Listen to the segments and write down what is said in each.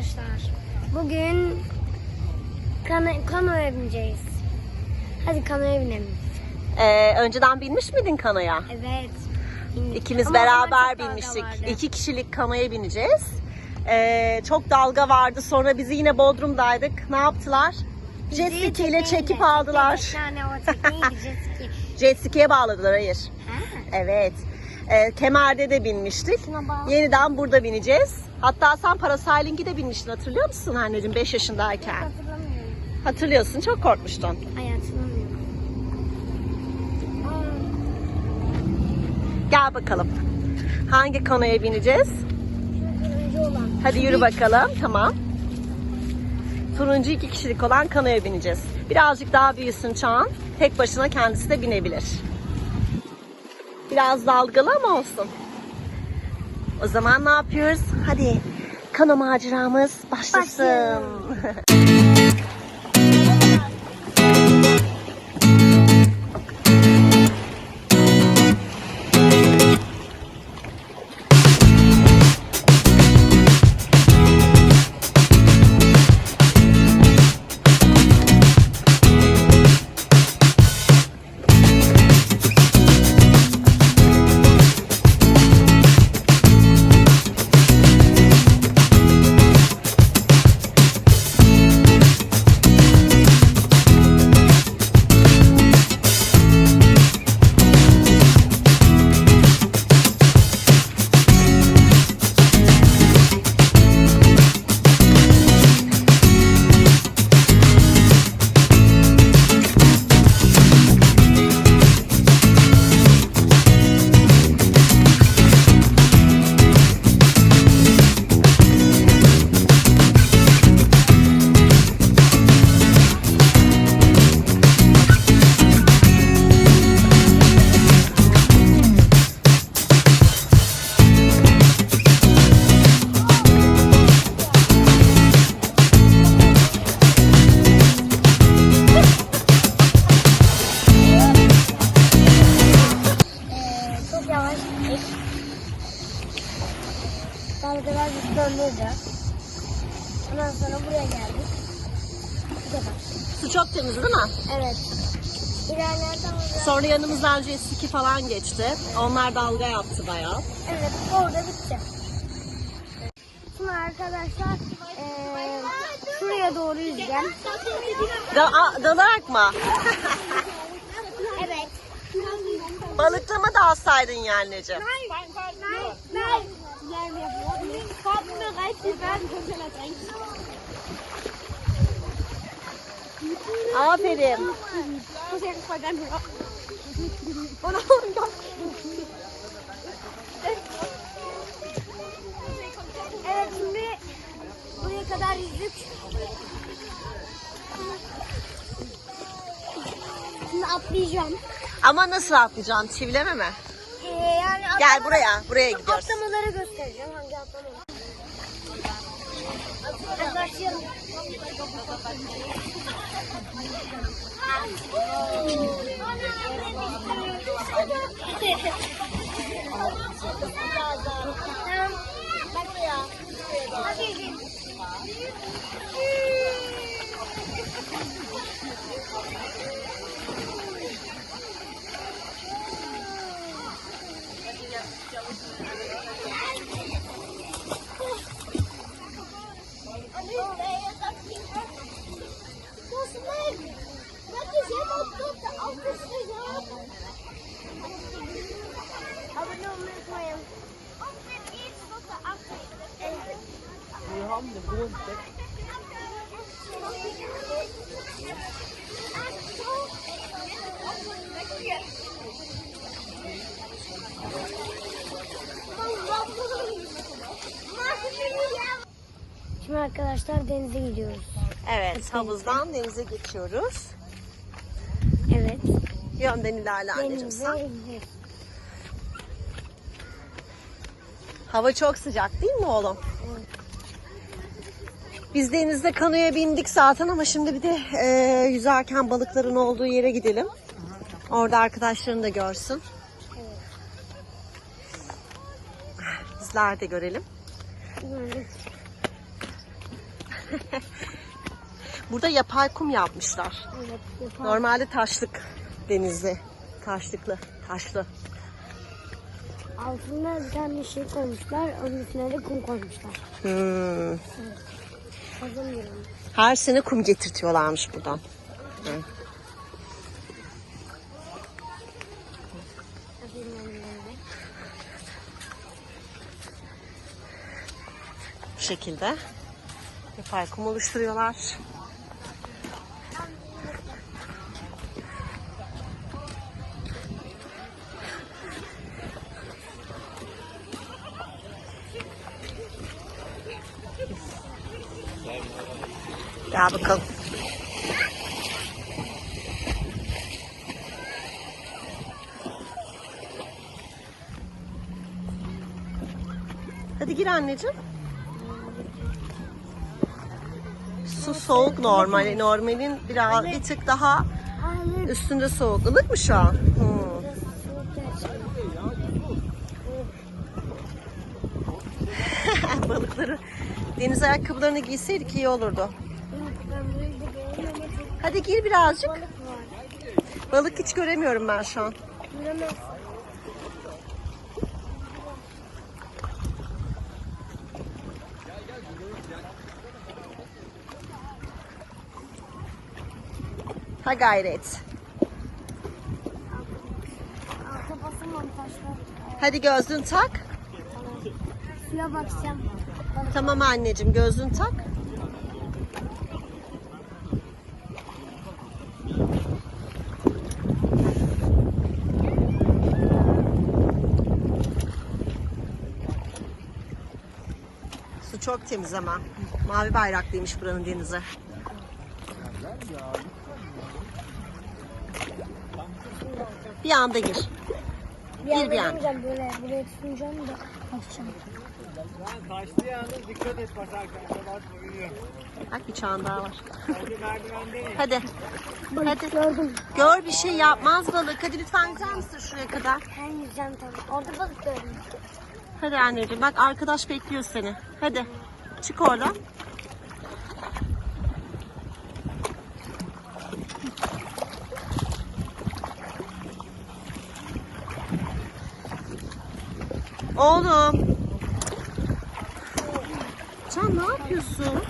arkadaşlar. Bugün kana kanoya bineceğiz. Hadi kanoya binelim. Ee, önceden binmiş miydin kanoya? Evet. bindik. İkimiz Ama beraber binmiştik. İki kişilik kanoya bineceğiz. Ee, çok dalga vardı. Sonra bizi yine Bodrum'daydık. Ne yaptılar? Bizi Jet ski ile çekip aldılar. Jet ski. Jet ski'ye bağladılar hayır. Ha? Evet. Ee, Kemer'de de binmiştik. Yeniden burada bineceğiz. Hatta sen parasailing'i de binmiştin hatırlıyor musun anneciğim 5 yaşındayken? Hatırlamıyorum. Hatırlıyorsun çok korkmuştun. Ay hatırlamıyorum. Gel bakalım. Hangi kanoya bineceğiz? turuncu olan. Hadi yürü bakalım. Tamam. Turuncu iki kişilik olan kanoya bineceğiz. Birazcık daha büyüsün Çağan. Tek başına kendisi de binebilir. Biraz dalgalı ama olsun. O zaman ne yapıyoruz? Hadi kano maceramız başlasın. Başlayalım. Dalgalar bizi döndürdü. Ondan sonra buraya geldik. Bu kadar. Su çok temiz değil mi? Evet. İlerlerden oraya... Sonra yanımızdan jet ski falan geçti. Onlar dalga yaptı bayağı. Evet, orada bitti. Şimdi arkadaşlar eee şuraya doğru yüzeceğim. Da dalarak mı? Evet. Balıklama da alsaydın ya anneciğim. Nein, nein, nein. Kommt mir recht, wir werden Aferin. Evet şimdi buraya kadar yüzdük. Şimdi atlayacağım. Ama nasıl atlayacaksın? Çivileme mi? Ee, yani Gel buraya. Buraya gidiyoruz. Atlamaları göstereceğim. Hangi atlamalar? Hadi başlayalım. Tamam. Bak buraya. Hadi. Abone olmayı unutmayın. Şimdi arkadaşlar denize gidiyoruz. Evet, havuzdan denize geçiyoruz. Evet. Yönden ilerle anneciğim sen. Hava çok sıcak değil mi oğlum? Biz denizde kanoya bindik zaten ama şimdi bir de e, yüzerken balıkların olduğu yere gidelim. Orada arkadaşlarını da görsün. Bizler de görelim. Evet. Burada yapay kum yapmışlar. Evet. Yapar. Normalde taşlık denizde. Taşlıklı, taşlı. Altında bir tane şey koymuşlar. Onun üstüne de kum koymuşlar. Hmm. Gibi. Her sene kum getirtiyorlarmış buradan. Annemle. Bu şekilde yapay kum oluşturuyorlar. Gel bakalım. Hadi gir anneciğim. Su soğuk normali. Normalin biraz bir tık daha üstünde soğuk. Ilık mı şu an? Hmm. Balıkları deniz ayakkabılarını giyseydik iyi olurdu. Hadi gir birazcık. balık hiç göremiyorum ben şu an. Bilemez. Ha gayret. Hadi gözlüğünü tak. Suya bakacağım. Tamam anneciğim gözlüğünü tak. Su çok temiz ama. Mavi bayraklıymış buranın denizi. Bir anda gir. Bir anda bir an. girmeyeceğim böyle. Buraya tutunacağım da bakacağım. Taşlı yalnız dikkat et. Basma biliyorum. Bak bir çağın daha var. Hadi. Hadi. Gördüm. Gör bir şey yapmaz balık. Hadi lütfen gider misin şuraya kadar? Ben yüzeceğim tabii. Orada balık gördüm. Hadi anneciğim bak arkadaş bekliyor seni. Hadi çık oradan. Oğlum. Can ne yapıyorsun?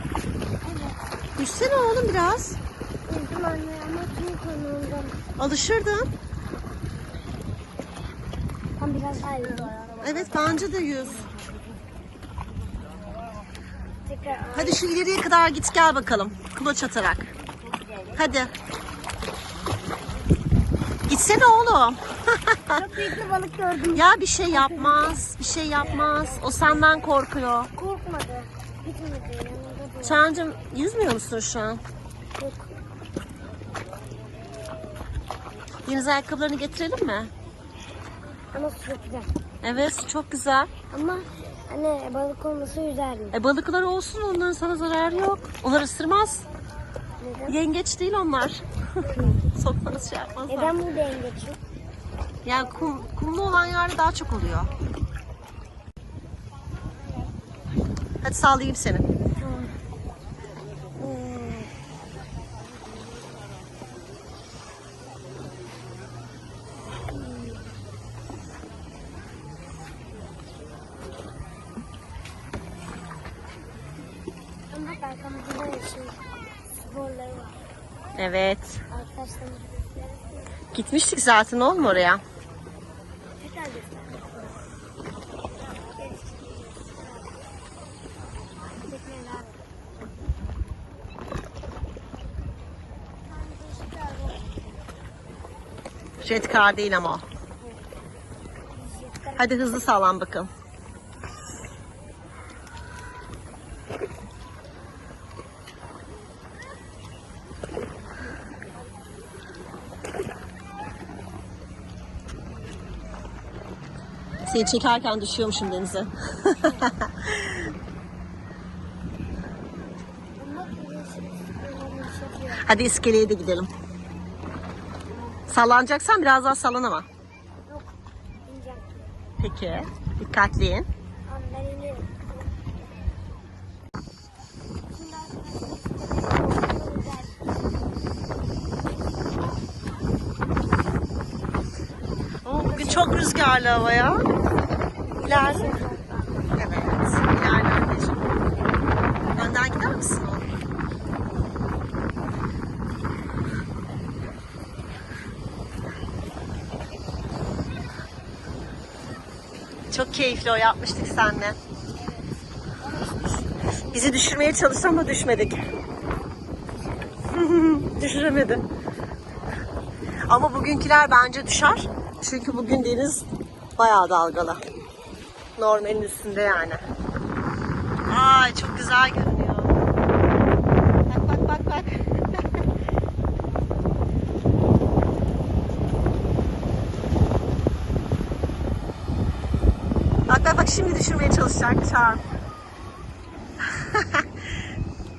Düşsene oğlum biraz. Yüzdüm anne ama tüm kanalından. Alışırdın. Tam biraz daha. Evet bence de yüz. Hadi şu ileriye kadar git gel bakalım. Kulaç atarak. Hadi. Gitsene oğlum. Çok büyük bir balık gördüm. ya bir şey yapmaz. Bir şey yapmaz. O senden korkuyor. Korkmadı. Gitmedi. Yanında da Çağancığım yüzmüyor musun şu an? yok. Deniz ayakkabılarını getirelim mi? Ama su çok güzel. Evet çok güzel. Ama anne balık olmasa yüzerdim. E balıklar olsun onların sana zararı yok. Onlar ısırmaz. Neden? Yengeç değil onlar. Sokmaz şey yapmazlar. Neden burada yengeç yok? Yani kum, kumlu olan yerde daha çok oluyor. Hadi sallayayım seni. Evet. Gitmiştik zaten oğlum oraya. Jet car değil ama o. Hadi hızlı sallan bakalım. Seni çekerken düşüyormuşum denize. Hadi iskeleye de gidelim. Sallanacaksan biraz daha sallan ama. Yok. İneceğim. Peki. Dikkatli in. Bugün çok rüzgarlı hava ya. İleride. Evet. İleride. Önden gider misin? Çok keyifli o yapmıştık seninle. Bizi düşürmeye çalıştı ama düşmedik. Düşüremedi. Ama bugünküler bence düşer. Çünkü bugün deniz bayağı dalgalı. Normalin üstünde yani. Ay çok güzel görünüyor. Bak bak bak bak. Bak bak şimdi düşürmeye çalışacak Çağan.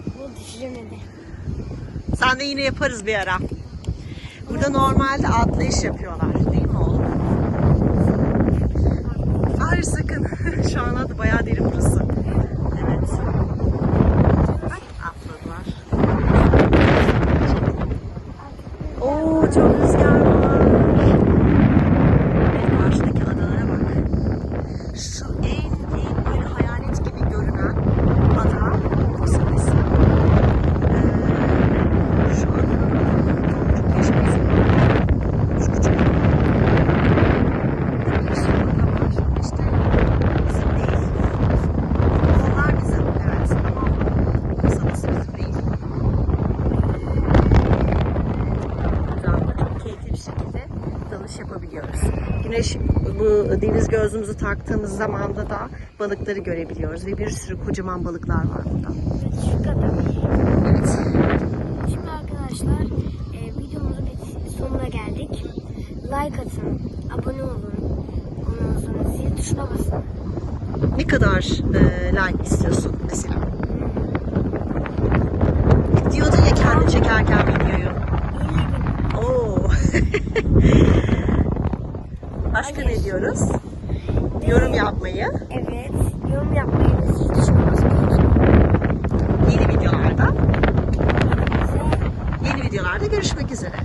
Bu düşüremedi. Sen de yine yaparız bir ara. Burada normalde atlayış yapıyorlar değil mi oğlum? Hayır sakın. Şu an adı bayağı derin burası. Evet. Bak atladılar. Oo çok rüzgar var. Evet, karşıdaki adalara bak. Şu en en böyle hayalet gibi görünen ada Kosovo'su. Ee, şu adanın çok yaşaması. Şu küçük ada. Bir sürü ada var. İşte bizim değil. Onlar bizim, evet. Ama Kosova'sı bizim değil. Buradan da çok keyifli bir şekilde dalış yapabiliyoruz. Güneş bu deniz gözlüğümüzü taktığımız zamanda da balıkları görebiliyoruz ve bir sürü kocaman balıklar var burada. Evet şu kadar. Evet. Şimdi arkadaşlar e, videomuzun sonuna geldik. Like atın, abone olun. Ondan sonra zil tuşuna basın. Ne kadar e, like istiyorsun mesela? Diyordun ya kendin çekerken videoyu. 50 bin. Başka ne diyoruz? Değil. Yorum yapmayı. Evet. Yorum yapmayı biz düşünüyoruz. Yeni videolarda. Yeni videolarda görüşmek üzere.